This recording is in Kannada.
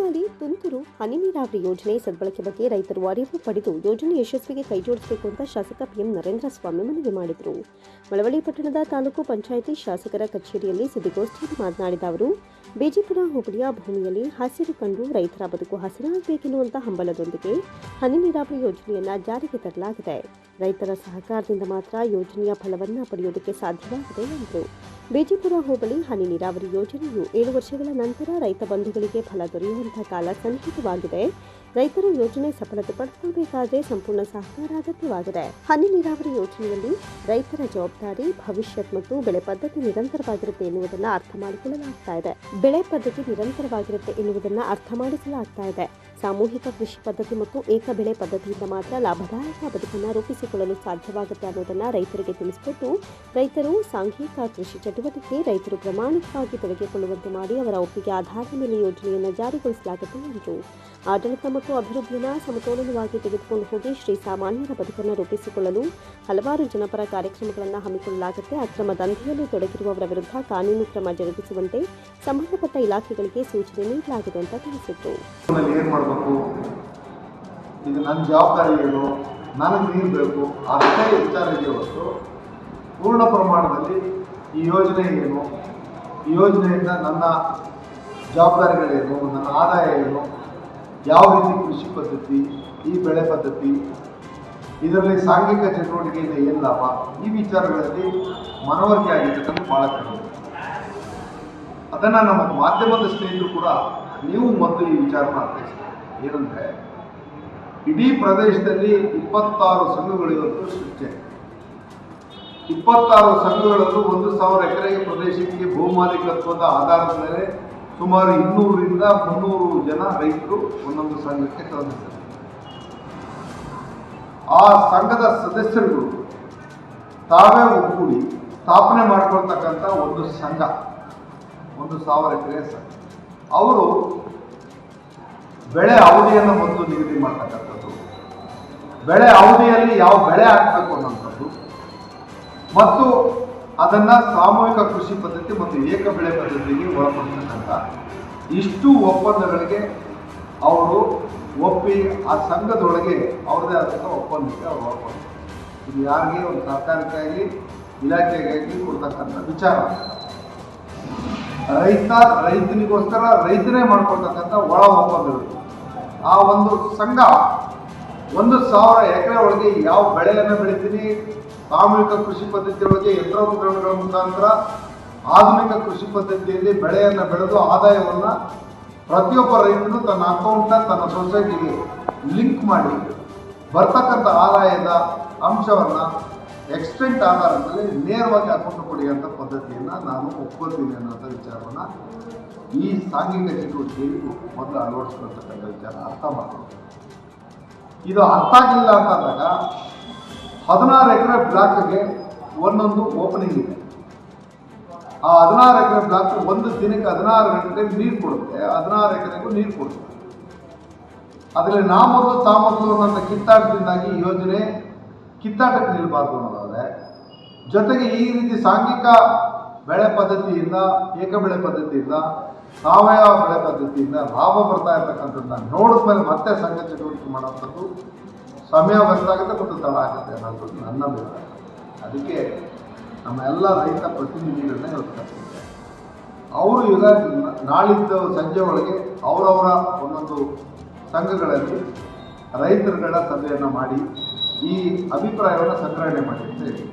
ಕೊಡಗಿನಲ್ಲಿ ತುಂತುರು ಹನಿ ನೀರಾವರಿ ಯೋಜನೆ ಸದ್ಬಳಕೆ ಬಗ್ಗೆ ರೈತರು ಅರಿವು ಪಡೆದು ಯೋಜನೆ ಯಶಸ್ವಿಗೆ ಕೈಜೋಡಿಸಬೇಕು ಅಂತ ಶಾಸಕ ಪಿಎಂ ನರೇಂದ್ರ ಸ್ವಾಮಿ ಮನವಿ ಮಾಡಿದರು. ಮಳವಳ್ಳಿ ಪಟ್ಟಣದ ತಾಲೂಕು ಪಂಚಾಯಿತಿ ಶಾಸಕರ ಕಚೇರಿಯಲ್ಲಿ ಸುದ್ದಿಗೋಷ್ಠಿಯಲ್ಲಿ ಮಾತನಾಡಿದ ಅವರು, ಬಿಜೆಪುರ ಹೋಬಳಿಯ ಭೂಮಿಯಲ್ಲಿ ಹಸಿರು ಕಂಡು ರೈತರ ಬದುಕು ಹಸಿರಾಗಬೇಕೆನ್ನುವಂಥ ಹಂಬಲದೊಂದಿಗೆ ಹನಿ ನೀರಾವರಿ ಯೋಜನೆಯನ್ನ ಜಾರಿಗೆ ತರಲಾಗಿದೆ. ರೈತರ ಸಹಕಾರದಿಂದ ಮಾತ್ರ ಯೋಜನೆಯ ಫಲವನ್ನು ಪಡೆಯುವುದಕ್ಕೆ ಸಾಧ್ಯವಾಗಿದೆ ಎಂದರು. ಬಿಜಿಪುರ ಹೋಬಳಿ ಹನಿ ನೀರಾವರಿ ಯೋಜನೆಯು ಏಳು ವರ್ಷಗಳ ನಂತರ ರೈತ ಬಂಧುಗಳಿಗೆ ಫಲ ದೊರೆಯುವಂತಹ ಕಾಲ ಸನ್ನಿಹಿತವಾಗಿದೆ ರೈತರ ಯೋಜನೆ ಸಫಲತೆ ಪಡೆದುಕೊಳ್ಳಬೇಕಾದರೆ ಸಂಪೂರ್ಣ ಸಹಕಾರ ಅಗತ್ಯವಾಗಿದೆ. ಹನಿ ನೀರಾವರಿ ಯೋಜನೆಯಲ್ಲಿ ರೈತರ ಜವಾಬ್ದಾರಿ, ಭವಿಷ್ಯತ್ ಮತ್ತು ಬೆಳೆ ಪದ್ಧತಿ ನಿರಂತರವಾಗಿರುತ್ತೆ ಎನ್ನುವುದನ್ನು ಅರ್ಥ ಮಾಡಿಕೊಳ್ಳಲಾಗ್ತಾ ಬೆಳೆ ಪದ್ಧತಿ ನಿರಂತರವಾಗಿರುತ್ತೆ ಎನ್ನುವುದನ್ನು ಅರ್ಥ ಮಾಡಿಸಲಾಗ್ತಾ ಸಾಮೂಹಿಕ ಕೃಷಿ ಪದ್ಧತಿ ಮತ್ತು ಏಕ ಬೆಳೆ ಪದ್ಧತಿಯಿಂದ ಮಾತ್ರ ಲಾಭದಾಯಕ ಬದುಕನ್ನು ರೂಪಿಸಿಕೊಳ್ಳಲು ಸಾಧ್ಯವಾಗುತ್ತೆ ಅನ್ನೋದನ್ನು ರೈತರಿಗೆ ತಿಳಿಸಿಕೊಟ್ಟು ರೈತರು ಸಾಂಘಿಕ ಕೃಷಿ ಚಟುವಟಿಕೆ, ರೈತರು ಪ್ರಾಮಾಣಿಕವಾಗಿ ತೊಡಗಿಕೊಳ್ಳುವಂತೆ ಮಾಡಿ ಅವರ ಒಪ್ಪಿಗೆ ಆಧಾರದ ಮೇಲೆ ಯೋಜನೆಯನ್ನು ಜಾರಿಗೊಳಿಸಲಾಗುತ್ತೆ ಎಂದರು ಆಡಳಿತ ಮತ್ತು ಅಭಿವೃದ್ಧಿಯನ್ನು ಸಮತೋಲನವಾಗಿ ತೆಗೆದುಕೊಂಡು ಹೋಗಿ ಶ್ರೀ ಸಾಮಾನ್ಯರ ಬದುಕನ್ನು ರೂಪಿಸಿಕೊಳ್ಳಲು ಹಲವಾರು ಜನಪರ ಕಾರ್ಯಕ್ರಮಗಳನ್ನು ಹಮ್ಮಿಕೊಳ್ಳಲಾಗುತ್ತೆ. ಅಕ್ರಮ ದಂಧೆಯಲ್ಲಿ ತೊಡಗಿರುವವರ ವಿರುದ್ಧ ಕಾನೂನು ಕ್ರಮ ಜರುಗಿಸುವಂತೆ ಸಂಬಂಧಪಟ್ಟ ಇಲಾಖೆಗಳಿಗೆ ಸೂಚನೆ ನೀಡಲಾಗಿದೆ ಅಂತ ತಿಳಿಸಿದರು. ಮಾಡಬೇಕು. ಇದು ನನ್ನ ಜವಾಬ್ದಾರಿ ಏನು? ನನಗೆ ನೀರು ಬೇಕು. ಅಷ್ಟೇ ವಿಚಾರ ಇದೆ ಹೊರತು ಪೂರ್ಣ ಪ್ರಮಾಣದಲ್ಲಿ ಈ ಯೋಜನೆ ಏನು? ಈ ಯೋಜನೆಯಿಂದ ನನ್ನ ಜವಾಬ್ದಾರಿಗಳೇನು? ನನ್ನ ಆದಾಯ ಏನು? ಯಾವ ರೀತಿ ಕೃಷಿ ಪದ್ಧತಿ, ಈ ಬೆಳೆ ಪದ್ಧತಿ, ಇದರಲ್ಲಿ ಸಾಂಘಿಕ ಚಟುವಟಿಕೆಯಿಂದ ಏನು ಲಾಭ? ಈ ವಿಚಾರಗಳಲ್ಲಿ ಮನವರಿಕೆ ಆಗಿರ್ತಕ್ಕಂಥ ಭಾಳ ಕಡಿಮೆ. ಅದನ್ನು ನಮ್ಮ ಮಾಧ್ಯಮದ ಸ್ನೇಹಿತರು ಕೂಡ ನೀವು ಮೊದಲು ಈ ವಿಚಾರನ ಅರ್ಥೈಸ್ತಾರೆ ಏನಂದರೆ, ಇಡೀ ಪ್ರದೇಶದಲ್ಲಿ ಇಪ್ಪತ್ತಾರು ಸಂಘಗಳು ಸೃಷ್ಟಿಯಾಗಿದೆ ಇಪ್ಪತ್ತಾರು ಸಂಘಗಳಲ್ಲೂ ಒಂದು ಸಾವಿರ ಎಕರೆ ಪ್ರದೇಶಕ್ಕೆ ಭೂಮಾಲೀಕತ್ವದ ಆಧಾರದ ಮೇಲೆ ಸುಮಾರು ಇನ್ನೂರರಿಂದ ಮುನ್ನೂರು ಜನ ರೈತರು ಒಂದೊಂದು ಸಂಘಕ್ಕೆ ತಂದಿದ್ದಾರೆ ಆ ಸಂಘದ ಸದಸ್ಯರುಗಳು ತಾವೇ ಒಗ್ಗೂಡಿ ಸ್ಥಾಪನೆ ಮಾಡ್ಕೊಳ್ತಕ್ಕಂಥ ಒಂದು ಸಂಘ, ಒಂದು ಸಾವಿರ ಎಕರೆ ಸಂಘ. ಅವರು ಬೆಳೆ ಅವಧಿಯನ್ನು ಮೊದಲು ನಿಗದಿ ಮಾಡ್ತಕ್ಕಂಥದ್ದು. ಬೆಳೆ ಅವಧಿಯಲ್ಲಿ ಯಾವ ಬೆಳೆ ಹಾಕಬೇಕು ಅನ್ನೋಂಥದ್ದು. ಮತ್ತು ಅದನ್ನು ಸಾಮೂಹಿಕ ಕೃಷಿ ಪದ್ಧತಿ ಮತ್ತು ಏಕ ಬೆಳೆ ಪದ್ಧತಿಗೆ ಒಳಪಡಿಸ್ತಕ್ಕಂಥ ಇಷ್ಟು ಒಪ್ಪಂದಗಳಿಗೆ ಅವರು ಒಪ್ಪಿ ಆ ಸಂಘದೊಳಗೆ ಅವ್ರದೇ ಆದಂಥ ಒಪ್ಪಂದಕ್ಕೆ ಅವರು ಒಳಪಡ್ತಾರೆ. ಇದು ಯಾರಿಗೆ ಒಂದು ಸರ್ಕಾರಕ್ಕಾಗಲಿ ಇಲಾಖೆಗಾಗಿ ಕೊಡ್ತಕ್ಕಂಥ ವಿಚಾರ. ರೈತ ರೈತನಿಗೋಸ್ಕರ ರೈತನೇ ಮಾಡ್ಕೊಳ್ತಕ್ಕಂಥ ಒಳ ಒಪ್ಪಂದಗಳು ಆ ಒಂದು ಸಂಘ ಒಂದು ಸಾವಿರ ಎಕರೆ ಒಳಗೆ ಯಾವ ಬೆಳೆಯನ್ನು ಬೆಳಿತೀನಿ? ಸಾಮೂಹಿಕ ಕೃಷಿ ಪದ್ಧತಿ ಒಳಗೆ ಯಂತ್ರೋಪಕರಣಗಳ ಮುಖಾಂತರ ಆಧುನಿಕ ಕೃಷಿ ಪದ್ಧತಿಯಲ್ಲಿ ಬೆಳೆಯನ್ನು ಬೆಳೆದು ಆದಾಯವನ್ನು ಪ್ರತಿಯೊಬ್ಬ ರೈತನು ತನ್ನ ಅಕೌಂಟ್ನ ತನ್ನ ಸೊಸೈಟಿಗೆ ಲಿಂಕ್ ಮಾಡಿ ಬರ್ತಕ್ಕಂಥ ಆದಾಯದ ಅಂಶವನ್ನು ಎಕ್ಸ್ಟೆಂಟ್ ಆಧಾರದಲ್ಲಿ ನೇರವಾಗಿ ಅಕೌಂಟ್ ಕೊಡುವಂಥ ಪದ್ಧತಿಯನ್ನು ನಾನು ಒಪ್ಕೊಳ್ತೀನಿ ಅನ್ನೋಂಥ ವಿಚಾರವನ್ನು ಈ ಸಾಂಘಿಕ ಚಟುವಟಿಕೆಯಲ್ಲಿ ಮೊದಲು ಅಳವಡಿಸ್ಕೊಳ್ತಕ್ಕಂಥ ವಿಚಾರ ಅರ್ಥ ಮಾಡ್ಕೊಂಡು ಇದು ಅರ್ಥ ಆಗಿಲ್ಲ ಅಂತಂದಾಗ ಹದಿನಾರು ಎಕರೆ ಬ್ಲಾಕ್ಗೆ ಒಂದೊಂದು ಓಪನಿಂಗ್ ಇದೆ. ಆ ಹದಿನಾರು ಎಕರೆ ಬ್ಲಾಕ್ ಒಂದು ದಿನಕ್ಕೆ ಹದಿನಾರು ಗಂಟೆ ನೀರು ಕೊಡುತ್ತೆ, ಹದಿನಾರು ಎಕರೆಗೂ ನೀರು ಕೊಡುತ್ತೆ. ಅದರಲ್ಲಿ ನಾ ಮೊದಲು, ತಾ ಅನ್ನೋ ಕಿತ್ತಾಟದಿಂದಾಗಿ ಯೋಜನೆ ಕಿತ್ತಾಟಕ್ಕೆ ನಿಲ್ಲಬಾರ್ದು ಅನ್ನೋದಾದರೆ ಜೊತೆಗೆ ಈ ರೀತಿ ಸಾಂಘಿಕ ಬೆಳೆ ಪದ್ಧತಿಯಿಂದ, ಏಕ ಬೆಳೆ ಪದ್ಧತಿಯಿಂದ, ಸಾವಯವ ಬೆಳೆ ಪದ್ಧತಿಯಿಂದ, ಲಾಭ ಬರ್ತಾ ಇರ್ತಕ್ಕಂಥದ್ದನ್ನ ನೋಡಿದ ಮೇಲೆ ಮತ್ತೆ ಸಂಘ ಚಟುವಟಿಕೆ ಮಾಡೋವಂಥದ್ದು ಸಮಯ ಆಗುತ್ತೆ ಮತ್ತು ತಡ ಆಗುತ್ತೆ ಅನ್ನೋದು ನನ್ನ ಅಭಿಪ್ರಾಯ. ಅದಕ್ಕೆ ನಮ್ಮ ಎಲ್ಲ ರೈತ ಪ್ರತಿನಿಧಿಗಳನ್ನ ಹೇಳ್ತಾರೆ ಅವರು ಈಗ ನಾಳಿದ್ದ ಸಂಜೆ ಒಳಗೆ ಅವರವರ ಒಂದೊಂದು ಸಂಘಗಳಲ್ಲಿ ರೈತರುಗಳ ಸಭೆಯನ್ನು ಮಾಡಿ ಈ ಅಭಿಪ್ರಾಯವನ್ನು ಸಂಗ್ರಹಣೆ ಮಾಡಿ ಅಂತ ಹೇಳಿ.